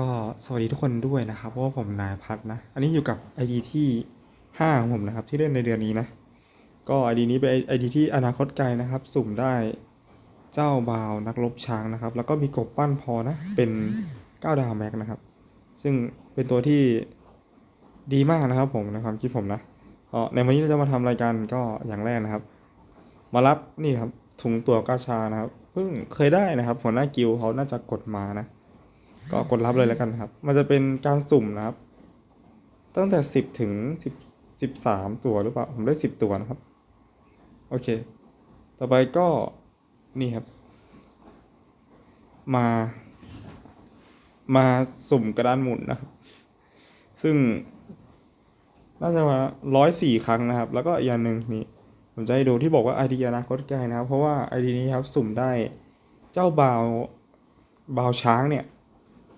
ก็สวัสดีทุกคนด้วยนะครับเพราะว่าผมนายพัฒน์นะ อันนี้อยู่กับ ID ที่5ของผมนะครับ ที่เล่นในเดือนนี้นะ ก็ ID นี้เป็น ID ที่อนาคตไกลนะครับ สุ่มได้เจ้าบาวนักรบช้างนะครับ แล้วก็มีกบปั้นพอนะ เป็น9ดาวแม็กนะครับ ซึ่งเป็นตัวที่ดีมากนะครับผมในความคิดผมนะเออในวันนี้เราจะมาทำรายการก็อย่างแรกนะครับ มารับนี่ครับถุงตัวกาชานะครับเพิ่งเคยได้นะครับหัวหน้ากิลเขาน่าจะกดมานะ ก็กดรับเลยแล้วกันครับ มันจะเป็นการสุ่มนะครับ ตั้งแต่สิบถึงสิบสิบสามตัวหรือเปล่า ผมได้สิบตัวนะครับ โอเค ต่อไปก็นี่ครับ มา มาสุ่มกระดานหมุนนะครับ ซึ่ง น่าจะมาร้อยสี่ครั้งนะครับ แล้วก็อีกอย่างหนึ่งนี่ผมจะให้ดูที่บอกว่า ID อนาคตไกลนะครับ เพราะว่า ID นี้ครับ สุ่มได้เจ้าบาวบาวช้างเนี่ย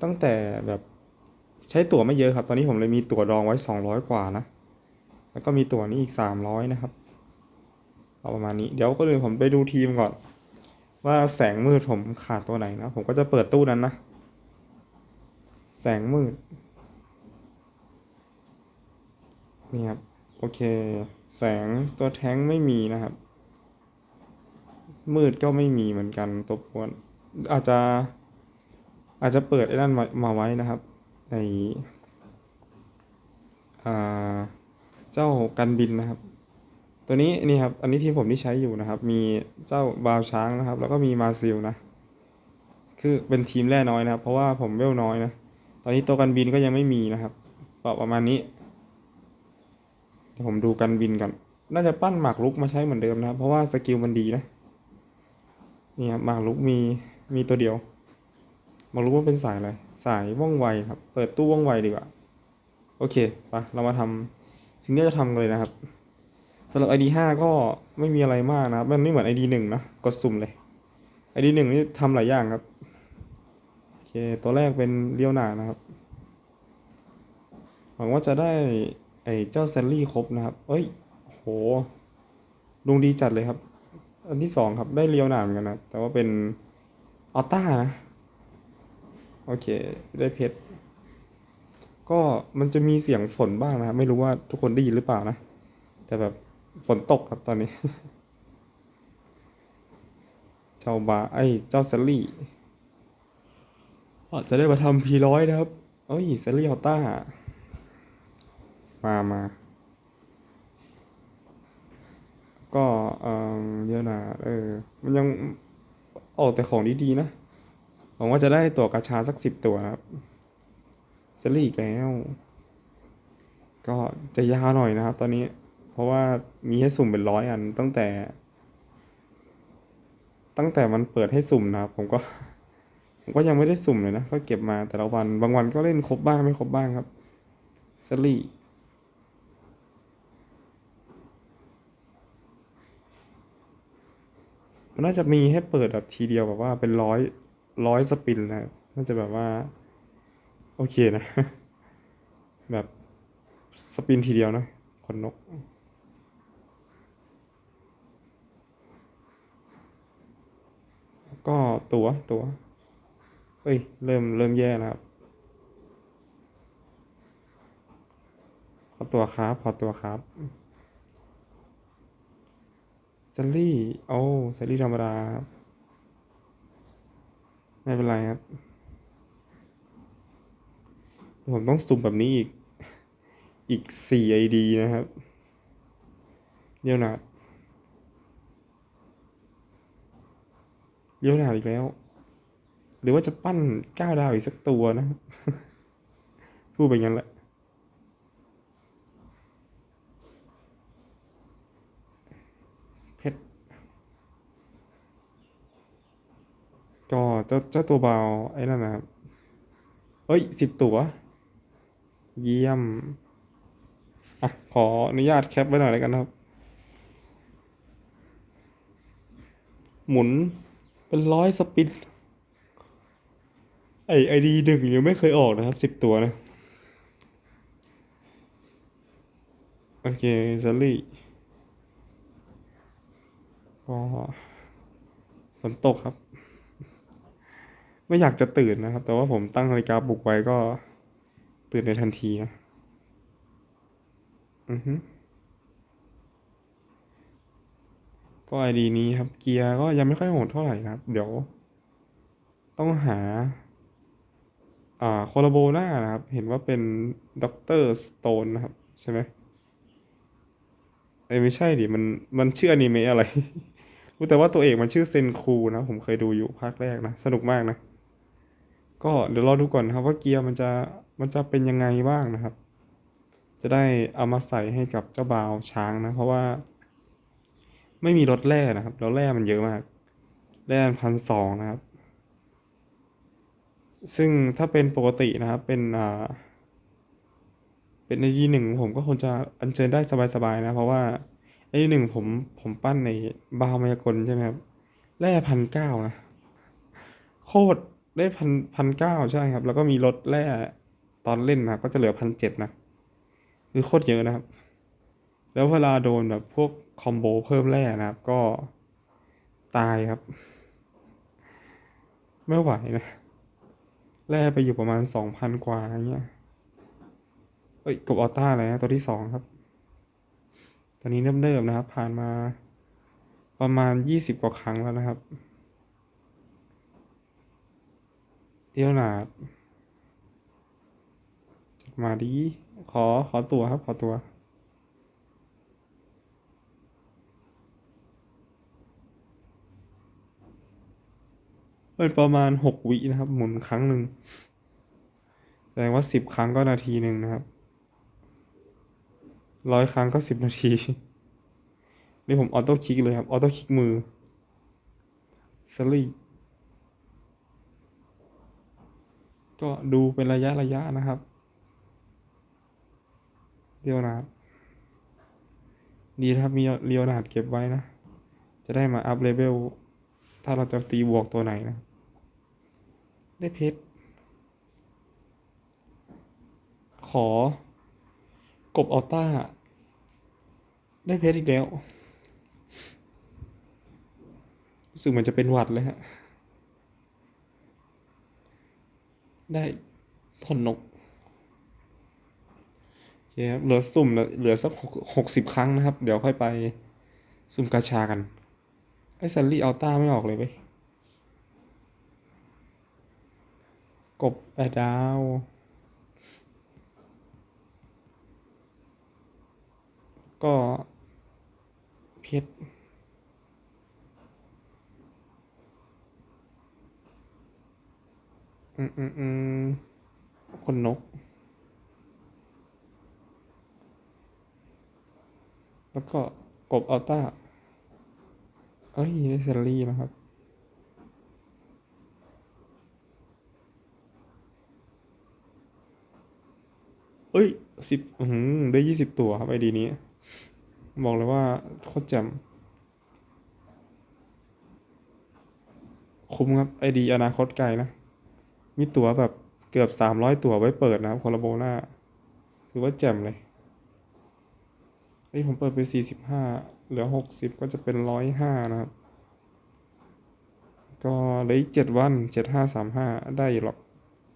ตั้งแต่แบบใช้ตั๋วไม่เยอะครับ ตอนนี้ผมเลยมีตั๋วดองไว้ 200 กว่านะ แล้วก็มีตั๋วนี้อีก 300 นะครับ เอาประมาณนี้ เดี๋ยวก็เลยผมไปดูทีมก่อน ว่าแสงมืดผมขาดตัวไหนนะ ผมก็จะเปิดตู้นั้นนะ แสงมืด นี่ครับ โอเค แสงตัวแท้งไม่มีนะครับ มืดก็ไม่มีเหมือนกันตัวปวนอาจจะ อาจจะเปิดไอ้นั่นมาไว้นะครับในเจ้ากันบินนะครับ ตัวนี้นี่ครับอันนี้ทีมผมที่ใช้อยู่นะครับ มีเจ้าบาวช้างนะครับ แล้วก็มีมาซิลนะ คือเป็นทีมแร่น้อยนะครับ เพราะว่าผมเวลน้อยนะ ตอนนี้ตัวกันบินก็ยังไม่มีนะครับประมาณนี้เดี๋ยวผมดูกันบินก่อนน่าจะปั้นหมากรุกมาใช้เหมือนเดิมนะครับ เพราะว่าสกิลมันดีนะนี่ครับหมากรุกมีมีตัวเดียว มารุกว่าเป็นสายอะไร สายว่องไวครับ เปิดตู้ว่องไวดีกว่า โอเคไปเรามาทำสิ่งที่จะทำกันเลยนะครับสำหรับ ID 5 ก็ไม่มีอะไรมากนะครับ มันไม่เหมือน ID 1นะ กดสุ่มเลย ID 1นี่ทำหลายอย่างครับ โอเค ตัวแรกเป็นเลี้ยวหนานะครับ หวังว่าจะได้ไอ้เจ้าแซลลี่ครบนะครับ เอ้ย โหดวงดีจัดเลยครับ อันที่สองครับ ได้เลี้ยวหนาเหมือนกันนะ แต่ว่าเป็นอัลต้านะ โอเค ได้เพชร ก็มันจะมีเสียงฝนบ้างนะครับ ไม่รู้ว่าทุกคนได้ยินหรือเปล่านะ แต่แบบฝนตกครับตอนนี้ เจ้าบาไอ้เจ้าแซลลี่อาจจะได้มาทำพีร้อยนะครับ เอ้ยแซลลี่อัลต้า มามา ก็เออเยอะนะ เออ มันยังออกแต่ของดีๆนะ วังว่าจะได้ตัวกระชาสักสิบตัวครับเซรีอีกแล้ว ก็จะยาวหน่อยนะครับ ตอนนี้เพราะว่ามีให้สุ่มเป็นร้อยอันตั้งแต่ ตั้งแต่มันเปิดให้สุ่มนะครับ ผมก็ ผมก็ยังไม่ได้สุ่มเลยนะก็เก็บมาแต่ละวันบางวันก็เล่นครบบ้างไม่ครบบ้างครับเซรีมันน่าจะมีให้เปิดแบบทีเดียวแบบว่าเป็นร้อย ร้อยสปินนะน่าจะแบบว่า โอเคนะ แบบสปินทีเดียวนะขนนกก็ตัวตัวเอ้ย เริ่มเริ่มแย่แล้วครับ ขอตัวครับ ขอตัวครับแซลลี่ โอ้แซลลี่ธรรมดาครับ ไม่เป็นไรครับ ผมต้องสุ่มแบบนี้อีก อีกสี่ไอดีนะครับ เดี๋ยวนะเดี๋ยวหนาอีกแล้ว หรือว่าจะปั้นก้าดาวอีกสักตัวนะ พูดไปงั้นแหละ เพชร ก็เจ้าเจ้าตัวเบาไอ้นั่นนะครับเฮ้ยสิบตัว เยี่ยม อะ ขออนุญาตแคปไว้หน่อยแล้วกันครับ หมุนเป็นร้อยสปินไอไอดีหนึ่งยังไม่เคยออกนะครับสิบตัวนะ โอเคซัลลี่ก็ฝนตกครับ ไม่อยากจะตื่นนะครับ แต่ว่าผมตั้งนาฬิกาปลุกไว้ก็ตื่นในทันทีนะอือฮึก็ไอดีนี้ครับ เกียร์ก็ยังไม่ค่อยโหดเท่าไหร่นะครับ เดี๋ยว ต้องหา อ่าโคลาโบนานะครับ เห็นว่าเป็นด็อกเตอร์สโตนนะครับ ใช่ไหมเอ้ยไม่ใช่ดิมันมันชื่ออนิเมะอะไร รู้แต่ว่าตัวเอกมันชื่อเซนคูนะ ผมเคยดูอยู่ภาคแรกนะ สนุกมากนะ ก็เดี๋ยวรอดูก่อนครับว่าเกียร์มันจะมันจะเป็นยังไงบ้างนะครับ จะได้เอามาใส่ให้กับเจ้าบ่าวช้างนะ เพราะว่า ไม่มีรถแร่นะครับแล้วแร่มันเยอะมากแร่พันสองนะครับ ซึ่งถ้าเป็นปกตินะครับเป็นอ่าเป็นไอดีหนึ่งผมก็คงจะอัญเชิญได้สบายๆนะ เพราะว่าไอดีหนึ่งผมผมปั้นในบาวมายากลใช่ไหมครับแร่พันเก้านะโคตร ได้พันพันเก้าใช่ครับ แล้วก็มีลดแร่ตอนเล่นนะก็จะเหลือพันเจ็ดนะคือโคตรเยอะนะครับ แล้วเวลาโดนแบบพวกคอมโบเพิ่มแร่นะครับ ก็ตายครับ ไม่ไหวนะแร่ไปอยู่ประมาณสองพันกว่าอย่างเงี้ยเอ้ยกบออต้าอะไรนะตัวที่สองครับ ตอนนี้เริ่มๆนะครับ ผ่านมาประมาณยี่สิบกว่าครั้งแล้วนะครับ เอียวหนาดจัดมาดี ขอขอตัวครับ ขอตัวเป็นประมาณหกวินะครับ หมุนครั้งหนึ่งแสดงว่าสิบครั้งก็นาทีหนึ่งนะครับร้อยครั้งก็สิบนาที นี่ผมออโต้คลิกเลยครับ ออโต้คลิกมือสลี ก็ดูเป็นระยะระยะนะครับเลียวนาดดีนะครับมีเลียวนาดเก็บไว้นะ จะได้มาอัพเลเวลถ้าเราจะตีบวกตัวไหนนะ ได้เพชร ขอ กบอัลต้า ได้เพชรอีกแล้วรู้สึกเหมันจะเป็นหวัดเลยฮะ ได้ทนนกโอเคครับเหลือสุ่มเหลือเหลือสักหกสิบครั้งนะครับ เดี๋ยวค่อยไปสุ่มกาชากัน ไอ้ซันลี่อัลต้าไม่ออกเลยเว้ยกบแปดดาวก็เพชร อืมอืมอืมคนนก แล้วก็กบอัลต้า เอ้ยได้เซลลี่นะครับ เอ้ยสิบอืมได้ยี่สิบตัวครับไอดีนี้ บอกเลยว่าโคตรแจ่มคุ้มครับไอดีอนาคตไกลนะ มีตั๋วแบบเกือบสามร้อยตั๋วไว้เปิดนะครับคอลาโบนาถือว่าแจ่มเลยนี่ผมเปิดไปสี่สิบห้าเหลือหกสิบก็จะเป็นร้อยห้านะครับ ก็เหลืออีกเจ็ดวันเจ็ดห้าสามห้าได้หรอก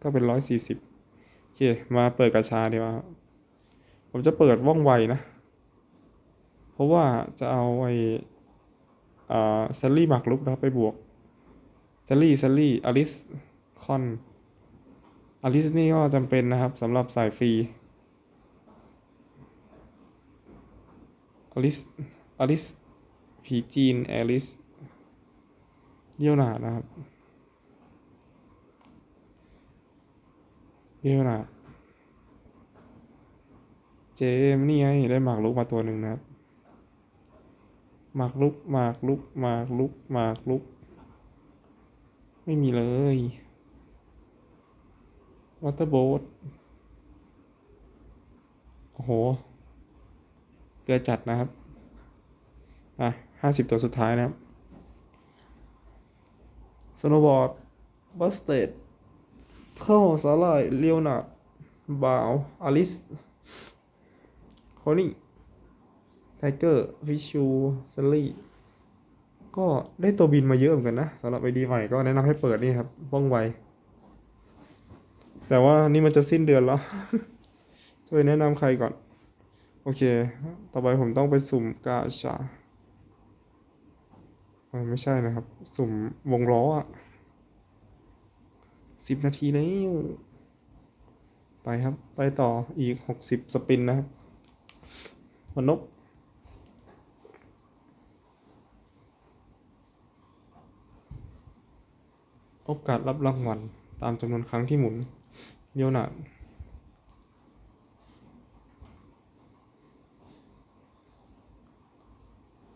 ก็เป็นร้อยสี่สิบโอเค มาเปิดกระชาดีกว่าผมจะเปิดว่องไวนะ เพราะว่าจะเอาไอ้อ่าซลลี่หมากลุกนะครับไปบวกแซลลี่แซลลี่อลิส คอนอลิสนี่ก็จำเป็นนะครับสำหรับสายฟรีอลิสอลิสผีจีนแอลิสเยี่ยวหนานะครับเยี่ยวหนาเจมนี่ไงได้หมากลุกมาตัวหนึ่งนะครับหมากลุกหมากลุกหมากลุกหมากลุก ไม่มีเลย วอเตอร์โบ๊ทโอ้โห เกลือจัดนะครับ อะห้าสิบตัวสุดท้ายนะครับสโนบอร์ดบัสเตดเท่าสาลายเลียวนาบาว อลิสโคนี่ไทเกอร์ฟิชูเซลลี่ก็ได้ตัวบินมาเยอะเหมือนกันนะสำหรับไอดีใหม่ก็แนะนำให้เปิดนี่ครับว่องไว แต่ว่านี่มันจะสิ้นเดือนแล้ว จะไปแนะนำใครก่อน โอเค ต่อไปผมต้องไปสุ่มกาชาไม่ใช่นะครับ สุ่มวงล้ออะสิบนาทีแล้ว ไปครับ ไปต่ออีกหกสิบสปินนะครับมนกโอกาสรับรางวัลตามจำนวนครั้งที่หมุน เดียวหนา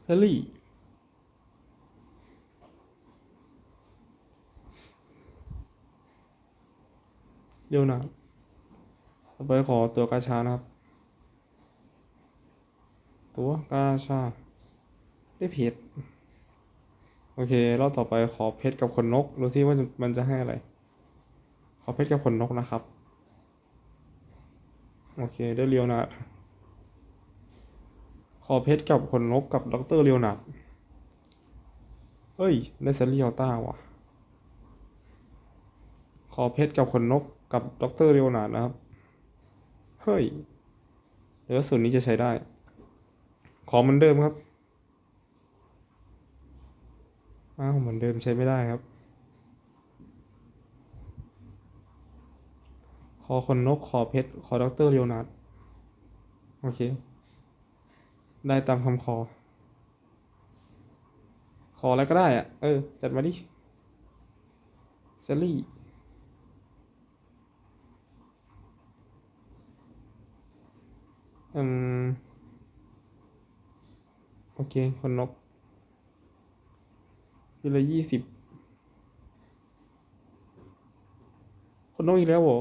เฮลี่เดียวหนาต่อไปขอตัวกาชานะครับ ตัวกาชา ได้เพชร โอเค รอบต่อไปขอเพชรกับขนนก ดูซิว่ามันจะให้อะไร เพชรกับขนนกนะครับ โอเคได้เรียวนาดขอเพชรกับขนนกกับดรเรียวนาดเฮ้ยได้เซรียลต้าว่ะขอเพชรกับขนนกกับดรเรียวนาดนะครับ เฮ้ยเดี๋ยวส่วนนี้จะใช้ได้ ขอเหมือนเดิมครับอ้าวเหมือนเดิมใช้ไม่ได้ครับ อคนนก ขอเพชร ขอดรเรียวนาร์ดโอเค ได้ตามคำขอ ขออะไรก็ได้อะเออ จัดมาดิเซลลี่อืม โอเค คนนกทีละยี่สิบคนนกอีกแล้วเหรอ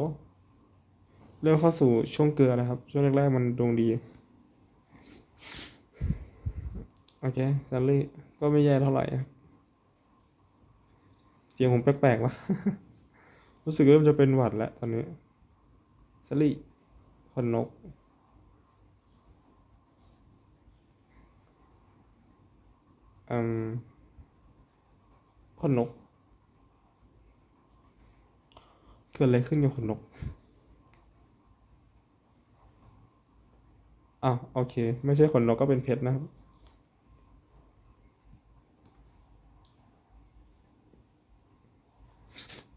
เริ่มเข้าสู่ช่วงเกลือแล้วครับ ช่วงแรกๆมันดวงดี โอเคซัลลี่ก็ไม่แย่เท่าไหร่ เสียงผมแปลกๆวะรู้สึกเริ่มจะเป็นหวัดแล้วตอนนี้ซัลลี่คนนกอืมขนนก เกิดอะไรขึ้นกับขนนก อ้าวโอเค ไม่ใช่ขนนกก็เป็นเพชรนะครับ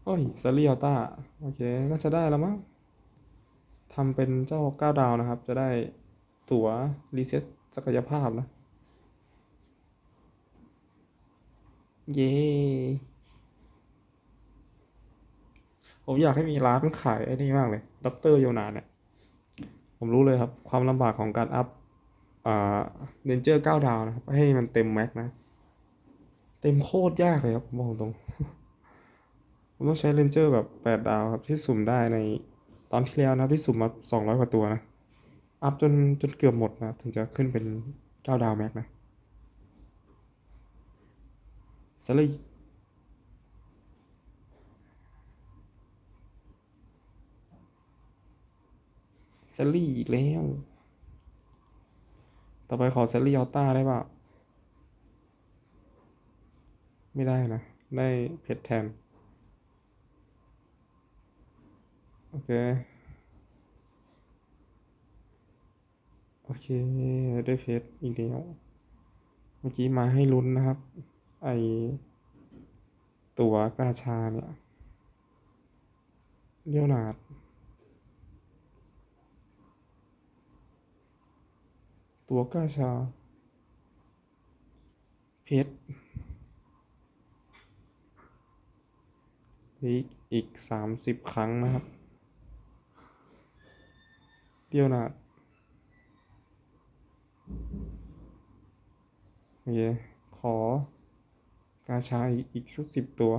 โอ้ยซาริออต้า โอเค น่าจะได้แล้วมั้งทำเป็นเจ้าเก้าดาวนะครับ จะได้ตั๋วรีเซ็ตศักยภาพนะ เย้ผมอยากให้มีร้านขายไอ้นี่มากเลยด็อกเตอร์โยนาเนี่ย ผมรู้เลยครับ ความลำบากของการอัพอ่าเรนเจอร์เก้าดาวนะครับ ให้มันเต็มแม็กนะ เต็มโคตรยากเลยครับบอกตรง ผมต้องใช้เรนเจอร์แบบแปดดาวครับ ที่สุ่มได้ในตอนที่แล้วนะที่สุ่มมาสองร้อยกว่าตัวนะ อัพจนจนเกือบหมดนะ ถึงจะขึ้นเป็นเก้าดาวแม็กนะสลี ซลลี่อีกแล้ว ต่อไปขอเซลลี่ออต้าได้เปล่าไม่ได้นะ ได้เพชรแทน โอเค โอเค ได้เพชรอีกแล้ว เมื่อกี้มาให้ลุ้นนะครับ ไอตัวกาชาเนี่ยเลียวนาด ตัวกาชา เพชรอีกอีกสามสิบครั้งนะครับเดียวนาดโอเคขอกาชาอีกอีกสักสิบตัว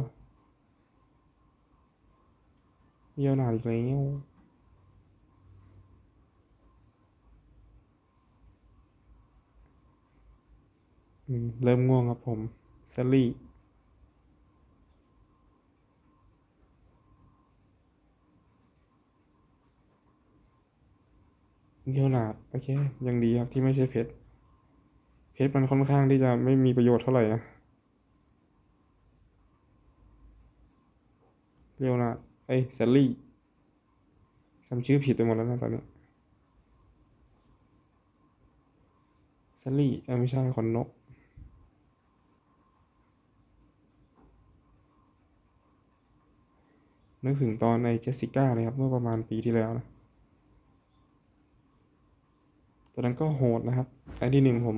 เดียวนาดอีกแล้ว เริ่มง่วงครับผมเซลลี่เดียวหนาโอเค ยังดีครับที่ไม่ใช่เพชร เพชรมันค่อนข้างที่จะไม่มีประโยชน์เท่าไหร่นะเรียวนาดเอ้ยเซลลี่ำชื่อผิดไปหมดแล้วนะตอนนี้ซลลี่เออไม่ใช่ขนนก นึกถึงตอนในเจสสิก้าเลยครับ เมื่อประมาณปีที่แล้วนะตอนนั้นก็โหดนะครับไอ้ที่หนึ่งผม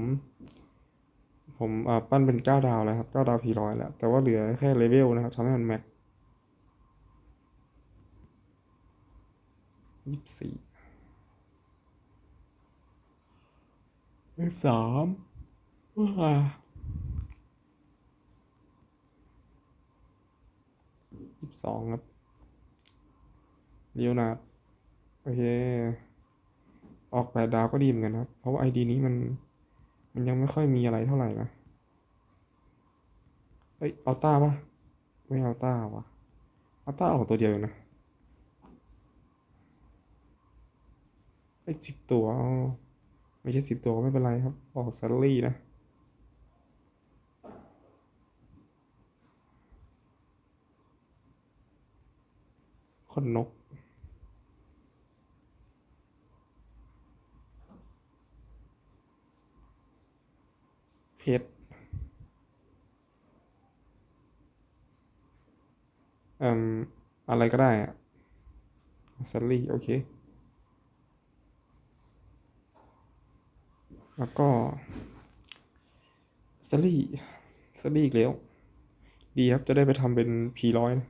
ผมปั้นเป็นเก้าดาวแล้วครับเก้าดาวพีร้อยแล้ว แต่ว่าเหลือแค่เลเวลนะครับทำให้มันแม็กยี่สิบสี่ยี่สิบสามว้ายี่สิบสองครับ เลียวนาดโอเค ออกแปดดาวก็ดีเหมือนกันครับ เพราะว่าไอดีนี้มัน มันยังไม่ค่อยมีอะไรเท่าไหร่นะเอ้ยเอาต้าปะไม่เอาต้าวะเอาต้าออกตัวเดียวอยู่นะไอ้สิบตัว ไม่ใช่สิบตัวก็ไม่เป็นไรครับ ออกซัลลี่นะคนนก เพชรอ่มอะไรก็ได้อะซัลลี่โอเค แล้วก็ซัลลี่ซัลลี่อีกแล้ว ดีครับจะได้ไปทำเป็นพีร้อยนะ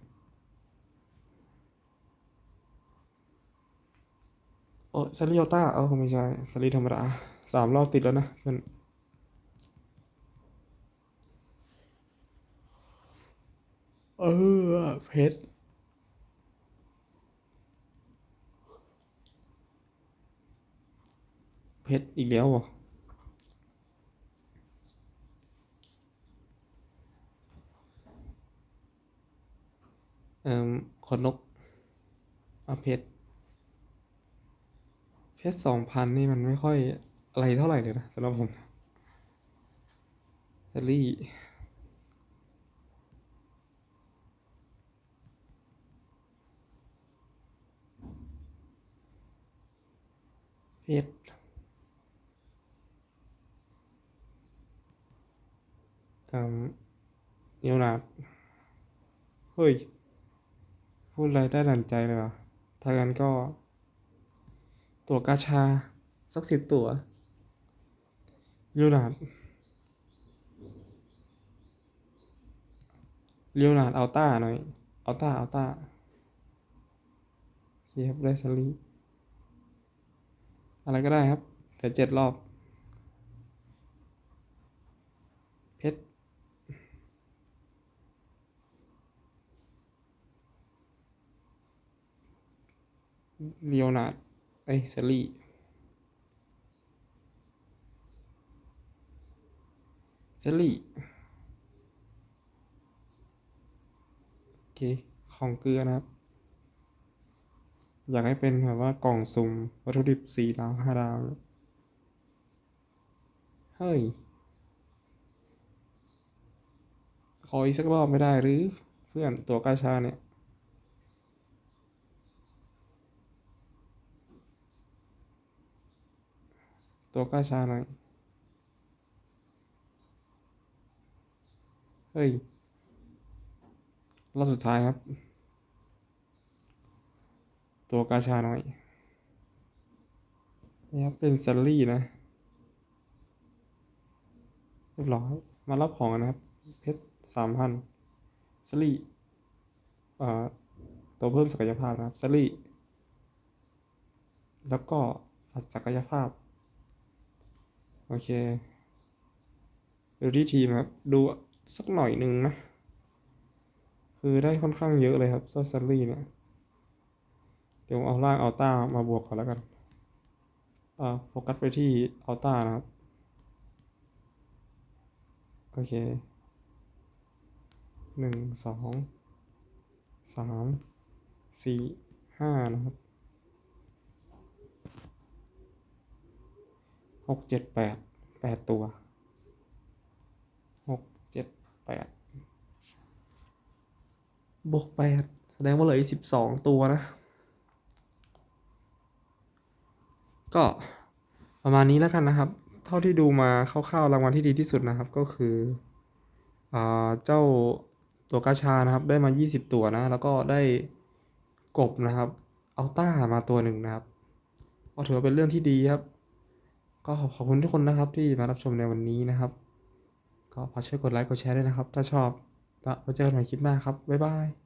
โอ้ซัลลี่อัลต้า เออไม่ใช่ซัลลี่ธรรมดาสามรอบติดแล้วนะเพื่อน เออเพชรเพชรอีกแล้วเหรอเอ่อขนนกเอาเพชรเพชรสองพันนี่มันไม่ค่อยอะไรเท่าไหร่เลยนะสำหรับผมแซลลี่ เพชรเอ่อเนียวนาดเฮ้ย พูดอะไรได้ดั่งใจเลยเหรอถ้างั้นก็ ตัวกาชา สักสิบตัวเลียวนาดเลียวนาดเอาต้าหน่อย เอาต้า เอาต้าเคครับได้สลี อะไรก็ได้ครับเหลือเจ็ดรอบ เพชรเลียวนาดเอ้ยเซรี่เซรี่โอเค ของเกลือนะครับ อยากให้เป็นแบบว่ากล่องสุ่มวัตถุดิบสี่ดาวห้าดาว เฮ้ย ขออีกสักรอบไม่ได้หรือเพื่อนตัวกาชาเนี่ย ตัวกาชาหน่อย เฮ้ยรอบสุดท้ายครับ ตัวกาชาหน่อยนี่ครับเป็นแซลลี่นะเรียบร้อยมารับของกันนะครับ เพชรสามพันแซลลี่อ่าตัวเพิ่มศักยภาพนะครับแซลลี่แล้วก็ฝัดศักยภาพ โอเคดูที่ทีมครับ ดูสักหน่อยหนึ่งนะ คือได้ค่อนข้างเยอะเลยครับโซซัลลี่เนี่ย เดี๋ยวเอาล่างเอาต้ามาบวกก่อนแล้วกันโฟกัสไปที่เอาต้านะครับ โอเคหนึ่งสองสามสี่ห้านะครับหกเจ็ดแปดแปดตัวหกเจ็ดแปดบวกแปดแสดงว่าเหลืออีกสิบสองตัวนะ ก็ประมาณนี้แล้วกันนะครับ เท่าที่ดูมาคร่าวๆรางวัลที่ดีที่สุดนะครับก็คืออเจ้าตัวกาชานะครับ ได้มา 20 ตัวนะ แล้วก็ได้กบนะครับ เอัลต้ามาตัวหนึ่งนะครับก็ถือว่าเป็นเรื่องที่ดีครับ ก็ขอบคุณทุกคนนะครับที่มารับชมในวันนี้นะครับ ก็ฝากช่วยกดไลค์กดแชร์ด้วยนะครับ ถ้าชอบแล้วไว้เจอกันใหม่คลิปหน้าครับบ๊ายบาย